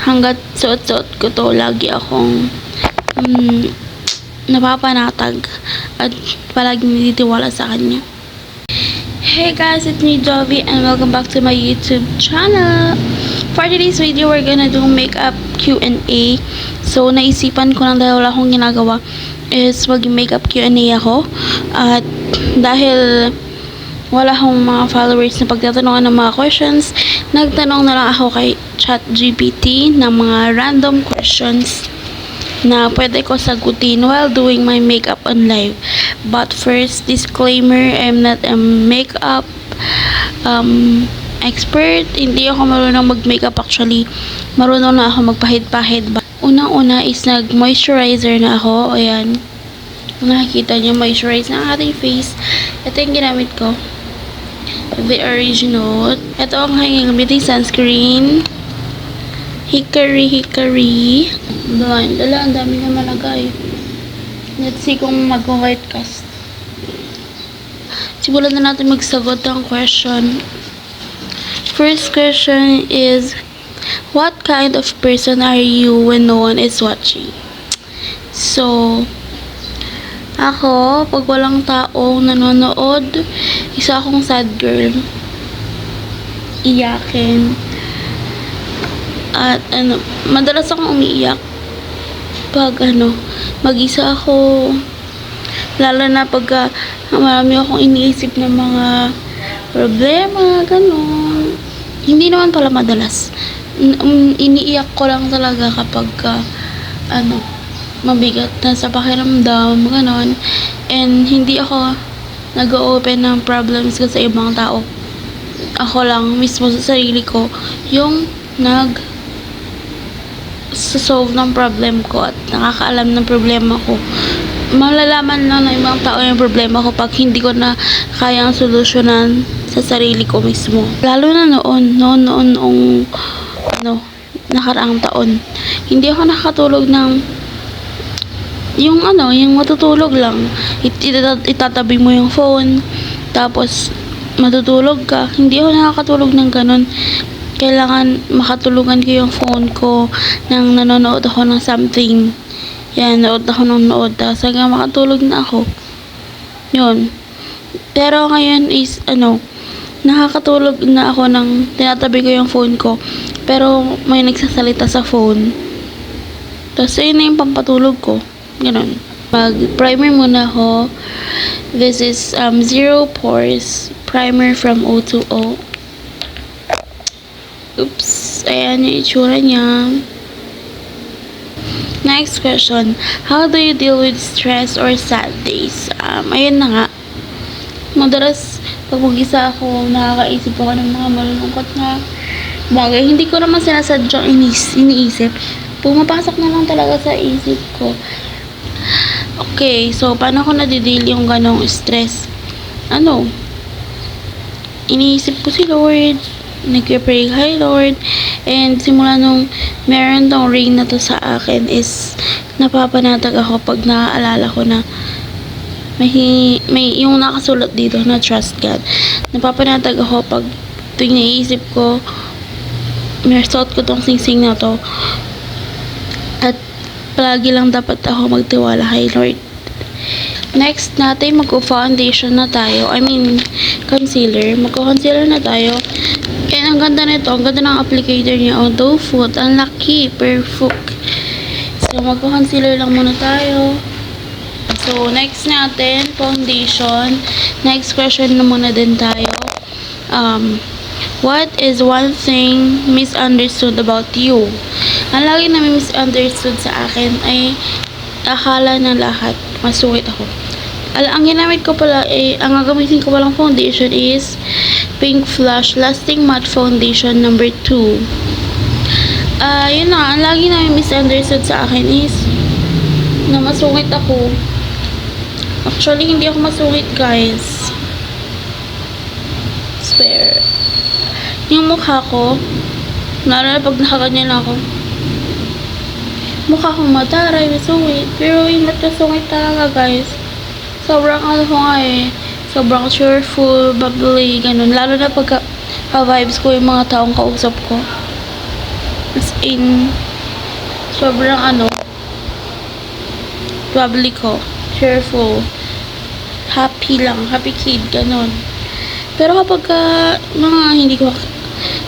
hanggat suot-suot ko to, lagi akong mm, napapanatag at palagi nititiwala sa kanya. Hey guys, it's me Jovi and welcome back to my YouTube channel. For today's video, we're gonna do makeup Q&A. So, naisipan ko lang dahil wala akong ginagawa is mag-makeup Q&A ako. At dahil wala akong mga followers na pagtatanungan ng mga questions, nagtanong na lang ako kay ChatGPT ng mga random questions na pwede ko sagutin while doing my makeup on live. But first, disclaimer, I'm not a makeup um, expert. Hindi ako marunong mag-makeup actually. Marunong na ako magpahid-pahid. Unang-una is nag-moisturizer na ako. Ayan. Kung nakikita niyo, moisturize na ang ating face. Ito yung ginamit ko. The original. Ito ang aking gamitin sunscreen. Hickory Hickory. Blind. Ala, ang dami na malagay. Let's see kung mag-white cast. Simulan na natin magsagot ng question. First question is, What kind of person are you when no one is watching? So, ako, pag walang taong nanonood, isa akong sad girl. Iyakin. At ano, madalas akong umiiyak pag ano, mag-isa ako. Lalo na pag marami akong iniisip ng mga problema, ganun. Hindi naman pala madalas. N- um, iniiyak ko lang talaga kapag ah, ano, mabigat na sa pakiramdam, ganun. And hindi ako nag-open ng problems ko sa ibang tao. Ako lang mismo sa sarili ko yung nag solve ng problem ko at nakakaalam ng problema ko. Malalaman lang ng ibang tao yung problema ko pag hindi ko na kayang solusyonan sa sarili ko mismo. Lalo na noon, noon, noon, noong, ano, nakaraang taon. Hindi ako nakatulog ng yung ano, yung matutulog lang. It- itata- itatabi mo yung phone, tapos matutulog ka. Hindi ako nakakatulog ng ganun. Kailangan makatulugan ko yung phone ko nang nanonood ako ng something. Yan, nood ako ng nood. Tapos hanggang makatulog na ako. Yun. Pero ngayon is, ano, nakakatulog na ako ng tinatabi ko yung phone ko. Pero may nagsasalita sa phone. Tapos yun na yung pampatulog ko. Ganun. Mag-primer muna ako. This is um, Zero Pores Primer from O2O. Oops. Ayan yung itsura niya. Next question. How do you deal with stress or sad days? Um, ayun na nga. Madalas, pag mag-isa ako, nakakaisip ako ng mga malulungkot na bagay. Hindi ko naman sinasadyang inis, iniisip. Pumapasok na lang talaga sa isip ko. Okay, so paano ko nadideal yung ganong stress? Ano? Iniisip ko si Lord. Nagpe-pray, Hi Lord. And simula nung meron tong ring na to sa akin is napapanatag ako pag naaalala ko na may, may yung nakasulat dito na trust God. Napapanatag ako pag tuwing naisip ko may suot ko tong singsing na to palagi lang dapat ako magtiwala kay Lord. Next natin, magko-foundation na tayo. I mean, concealer. Magko-concealer na tayo. And ang ganda nito, ang ganda ng applicator niya. Doe foot. Ang laki. Perfect. So, magko-concealer lang muna tayo. So, next natin, foundation. Next question na muna din tayo. Um, what is one thing misunderstood about you? Ang lagi na misunderstood sa akin ay akala na lahat masungit ako. Al ang ginamit ko pala, eh, ang gagamitin ko palang foundation is Pink Flush Lasting Matte Foundation number 2. Ah, yun na, ang lagi na misunderstood sa akin is na masungit ako. Actually, hindi ako masungit, guys. Swear. Yung mukha ko, lalo na pag nakaganyan ako, mukha kong mataray, masungit. Pero yung matasungit talaga, guys. Sobrang ano ko nga eh. Sobrang cheerful, bubbly, ganun. Lalo na pagka ka-vibes ko yung mga taong kausap ko. As in sobrang ano, bubbly ko, cheerful, happy lang, happy kid, ganon. Pero kapag ka, mga hindi ko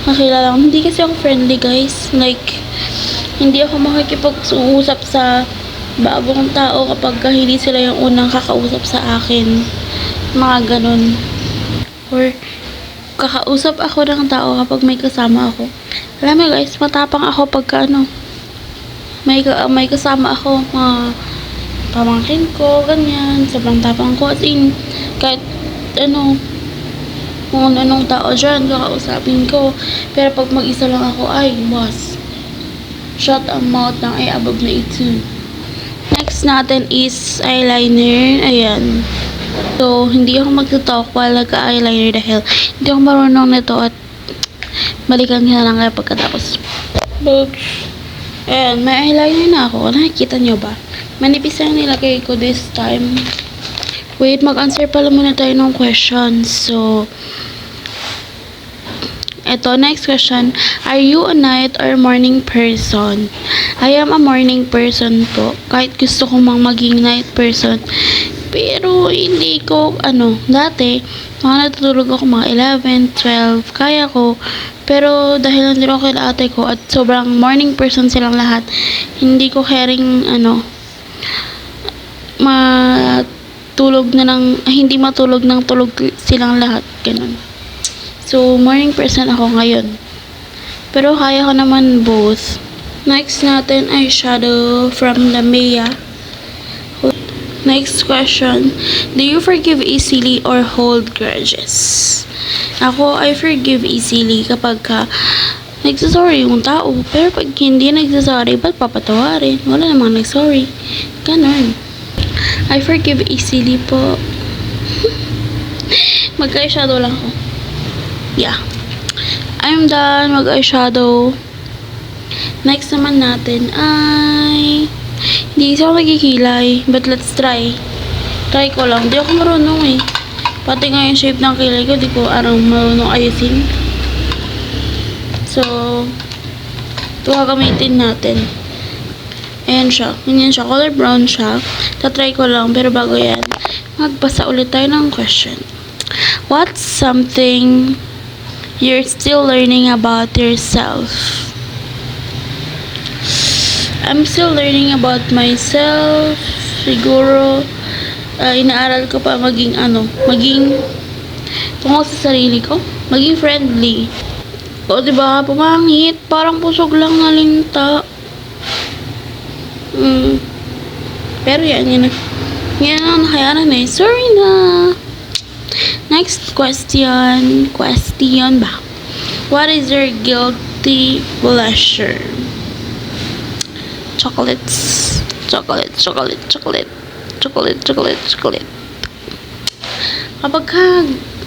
kakilala, hindi kasi ako friendly guys. Like, hindi ako makikipag-usap sa bagong tao kapag ka hindi sila yung unang kakausap sa akin. Mga ganon. Or, kakausap ako ng tao kapag may kasama ako. Alam mo guys, matapang ako pagka ano, may, may kasama ako, mga pamangkin ko, ganyan, sobrang tapang ko. As in, kahit ano, kung anong tao dyan, kakausapin ko. Pero pag mag-isa lang ako, ay, boss. Shut ang mouth ng ay above na ito. Next natin is eyeliner. Ayan. So, hindi ako magtutalk while nagka-eyeliner dahil hindi ako marunong nito at balikan ko na lang kayo pagkatapos. Books. Ayan, may eyeliner na ako. Nakikita nyo ba? Manipis lang nilagay ko this time. Wait, mag-answer pala muna tayo ng questions. So, eto, next question. Are you a night or morning person? I am a morning person po. Kahit gusto ko mang maging night person. Pero, hindi ko, ano, dati, mga natutulog ako mga 11, 12, kaya ko. Pero, dahil nandito ako kay ate ko at sobrang morning person silang lahat, hindi ko caring, ano, matulog na ng, ah, hindi matulog ng tulog silang lahat. Ganun. So, morning person ako ngayon. Pero kaya ko naman both. Next natin ay shadow from the Mia. Next question. Do you forgive easily or hold grudges? Ako, I forgive easily kapag ka nagsasorry yung tao. Pero pag hindi nagsasorry, ba't papatawarin? Wala namang nagsorry. Ganon. I forgive easily po. Mag-eyeshadow lang ako. Yeah. I'm done mag-eyeshadow. Next naman natin ay... Hindi kasi ako nagkikilay. But let's try. Try ko lang. Di ako marunong eh. Pati nga yung shape ng kilay ko, di ko arang marunong ayusin. So, ito gagamitin natin. Ayan siya. Ganyan siya. Color brown siya. Tatry ko lang. Pero bago yan, magbasa ulit tayo ng question. What's something you're still learning about yourself? I'm still learning about myself. Siguro, ah, inaaral ko pa maging ano, maging tungkol sa sarili ko. Maging friendly. O, di ba? Pumangit. Parang pusog lang na linta. Mm. Pero yan, yan. na- Yan ang nakayanan eh. Sorry na. Next question. Question ba? What is your guilty pleasure? Chocolates. Chocolate, chocolate, chocolate. Chocolate, chocolate, chocolate. Kapag ka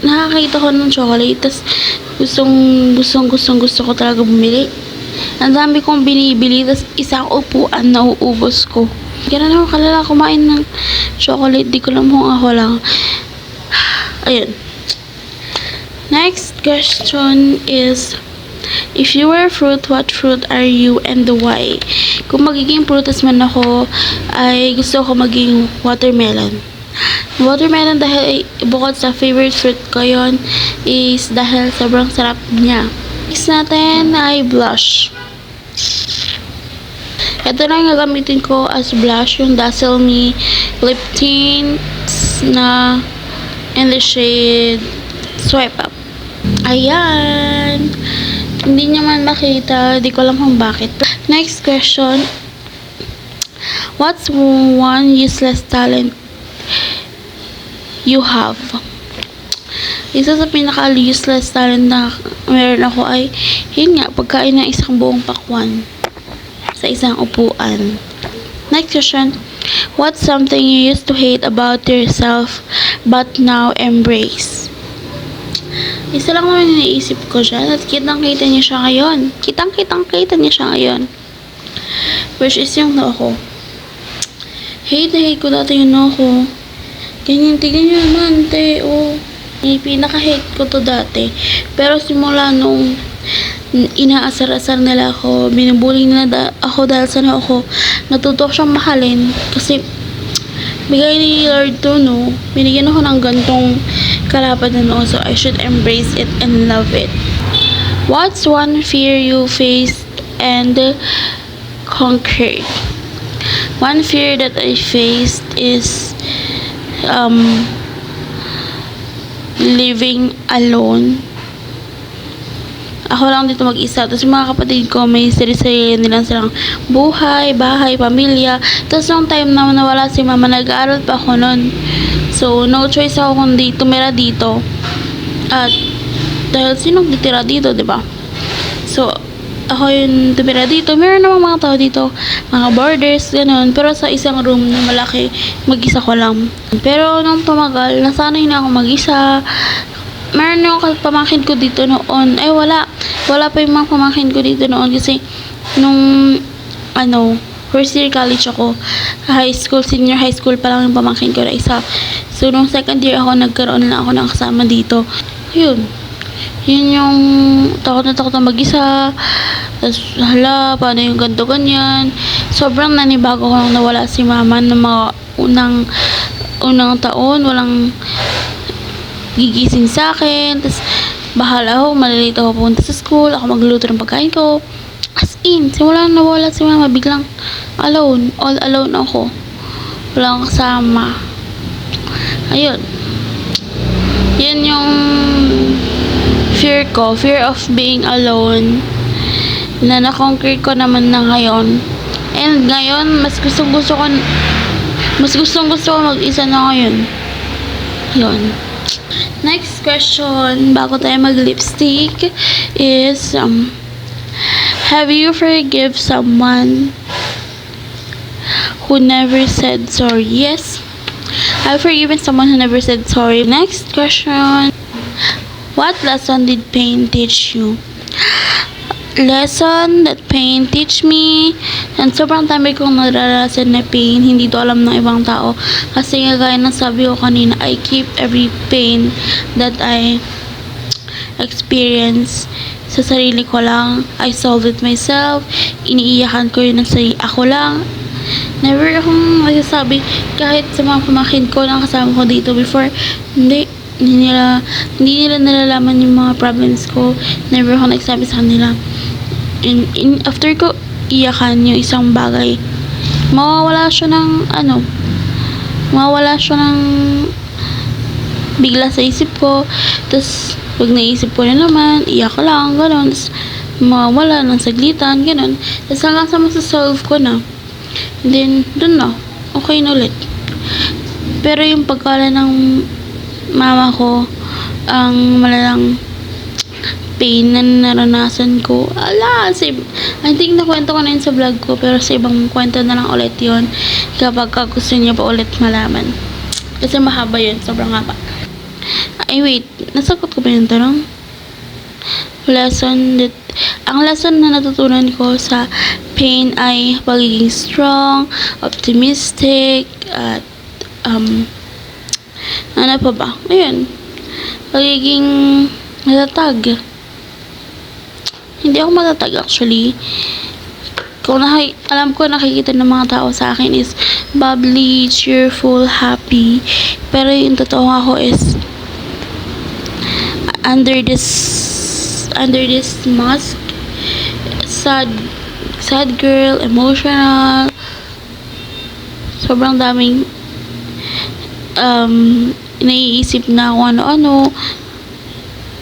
nakakita ko ng chocolate, tas gustong, gustong, gustong, gusto ko talaga bumili. Ang dami kong binibili, tas isang upuan na uubos ko. Ganun ako kalala kumain ng chocolate, di ko lang kung ako lang. Ayun. Next question is, If you were a fruit, what fruit are you and why? Kung magiging prutas man ako, ay gusto ko maging watermelon. Watermelon dahil bukod sa favorite fruit ko yon is dahil sobrang sarap niya. Next natin ay blush. Ito na yung gagamitin ko as blush, yung Dazzle Me Lip Tints na in the shade Swipe Up. Ayan! Hindi niya man makita, di ko alam kung bakit. Next question. What's one useless talent you have? Isa sa pinaka-useless talent na meron ako ay, yun nga, pagkain ng isang buong pakwan sa isang upuan. Next question. What's something you used to hate about yourself but now embrace? Isa lang naman yung naisip ko dyan at kitang-kita niya siya ngayon. Kitang-kitang-kita niya siya ngayon. Which is yung noo. Hate na hate ko dati yung noo ko. Ganyan, tignan nyo naman, te. Oh. Eh, pinaka-hate ko to dati. Pero simula nung inaasar-asar nila ako, binubully nila da- ako dahil sa ano ako, natuto siyang mahalin kasi bigay ni Lord to, no? Binigyan ako ng gantong kalaban na no, so I should embrace it and love it. What's one fear you faced and conquered? One fear that I faced is um, living alone. Ako lang dito mag-isa. Tapos mga kapatid ko, may sarili-sarili nilang silang buhay, bahay, pamilya. Tapos nung time na nawala si mama, nag-aaral pa ako nun. So, no choice ako kundi tumira dito. At, dahil sinong titira dito, di ba? So, ako yung tumira dito. Meron namang mga tao dito, mga borders, ganun. Pero sa isang room na malaki, mag-isa ko lang. Pero nung tumagal, nasanay na ako mag-isa. Meron yung pamangkin ko dito noon. Ay, wala. Wala pa yung mga pamangkin ko dito noon kasi nung, ano, first year college ako, high school, senior high school pa lang yung pamangkin ko na isa. So, nung second year ako, nagkaroon na ako ng kasama dito. Yun. Yun yung takot na takot na mag-isa. Hala, paano yung ganto ganyan. Sobrang nanibago ko nung nawala si mama ng mga unang unang taon. Walang gigising sa akin. Tapos, bahala ako, malilito ako pupunta sa school. Ako magluluto ng pagkain ko. As in, simula nang nawala si mama, biglang alone. All alone ako. Wala akong kasama. Ayun. Yan yung fear ko. Fear of being alone. Na na-conquer ko naman na ngayon. And ngayon, mas gustong gusto ko mas gustong gusto ko mag-isa na ngayon. Yun. Next question, bago tayo mag-lipstick, is, um, have you forgive someone who never said sorry? Yes. I've forgiven someone who never said sorry. Next question. What lesson did pain teach you? Lesson that pain teach me and sobrang dami kong naranasan na pain hindi to alam ng ibang tao. Kasi nga gaya ng sabi ko kanina I keep every pain that I experience sa sarili ko lang. I solve it myself. Iniiyakan ko yun ng sarili ako lang. Never akong nagsasabi kahit sa mga pamakin ko na kasama ko dito before hindi hindi nila hindi nila nalalaman yung mga problems ko. Never ako nagsabi sa kanila. In, in after ko iyakan yung isang bagay. Mawawala siya ng ano mawawala siya ng bigla sa isip ko. Tapos pag naisip ko na naman iyak lang gano'n tapos mawawala ng saglitan gano'n tapos hanggang sa masasolve ko na. And then dun na. Okay na ulit. Pero yung pagkala ng mama ko ang malalang pain na naranasan ko. Ala, sa, ib- I think nakwento ko na yun sa vlog ko, pero sa ibang kwento na lang ulit yun kapag ka gusto niyo pa ulit malaman. Kasi mahaba yun, sobrang haba. Ay, wait, nasagot ko ba yung tanong? Lesson that, ang lesson na natutunan ko sa pain ay pagiging strong, optimistic, at, um, ano pa ba? Ayun, pagiging matatag. Hindi ako matatag actually. Kung naki, alam ko nakikita ng mga tao sa akin is bubbly, cheerful, happy. Pero yung totoo ako is under this under this mask sad sad girl, emotional sobrang daming um, naiisip na kung ano-ano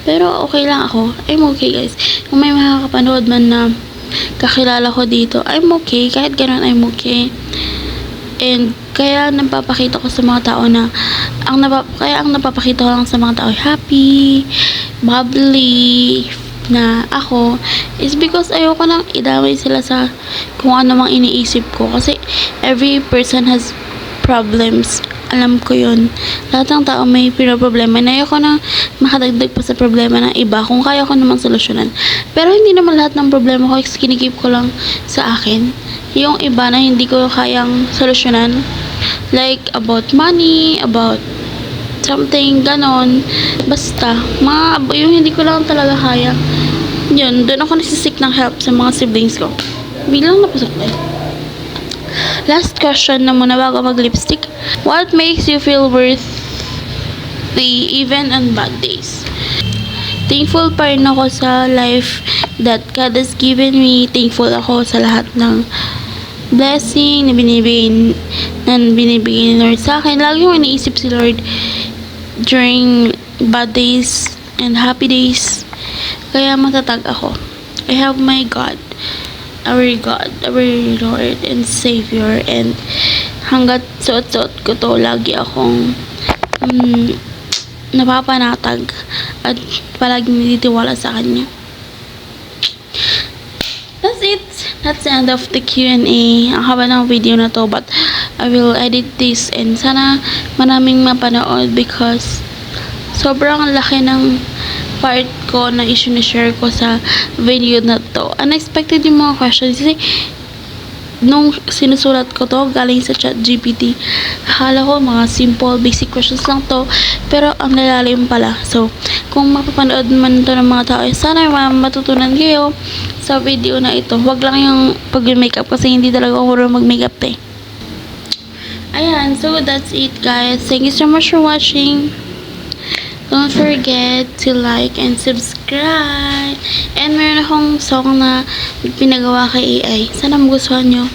pero okay lang ako. I'm okay guys. Kung may makakapanood man na kakilala ko dito, I'm okay. Kahit ganun, I'm okay. And kaya napapakita ko sa mga tao na ang napa, kaya ang napapakita ko lang sa mga tao happy, bubbly na ako is because ayoko nang idamay sila sa kung ano mang iniisip ko kasi every person has problems alam ko yun. Lahat ng tao may pinoproblema na ayoko na makadagdag pa sa problema ng iba kung kaya ko naman solusyonan. Pero hindi naman lahat ng problema ko kinikip ko lang sa akin. Yung iba na hindi ko kayang solusyonan. Like about money, about something ganon. Basta, mga, yung hindi ko lang talaga kaya. Yun, doon ako nagsisik ng help sa mga siblings ko. Biglang napasok ko eh. Last question na muna bago mag-lipstick. What makes you feel worth the even on bad days? Thankful pa rin ako sa life that God has given me. Thankful ako sa lahat ng blessing na binibigay, na binibigay ni Lord sa akin. Lagi ko iniisip si Lord during bad days and happy days. Kaya matatag ako. I have my God, our God, our Lord and Savior. And hanggat suot-suot ko to, lagi akong mm, napapanatag at palaging nititiwala sa Kanya. That's it. That's the end of the Q&A. Ang haba ng video na to but I will edit this and sana maraming mapanood because sobrang laki ng part ko na issue na share ko sa video na to. Unexpected yung mga questions. Kasi nung sinusulat ko to galing sa chat GPT akala ko mga simple basic questions lang to pero ang lalalim pala. So kung mapapanood man to ng mga tao sana matutunan kayo sa video na ito. Wag lang yung pag makeup kasi hindi talaga ako marunong mag makeup eh. Ayan so that's it guys. Thank you so much for watching Don't forget to like and subscribe. And meron akong song na pinagawa kay AI. Sana magustuhan nyo.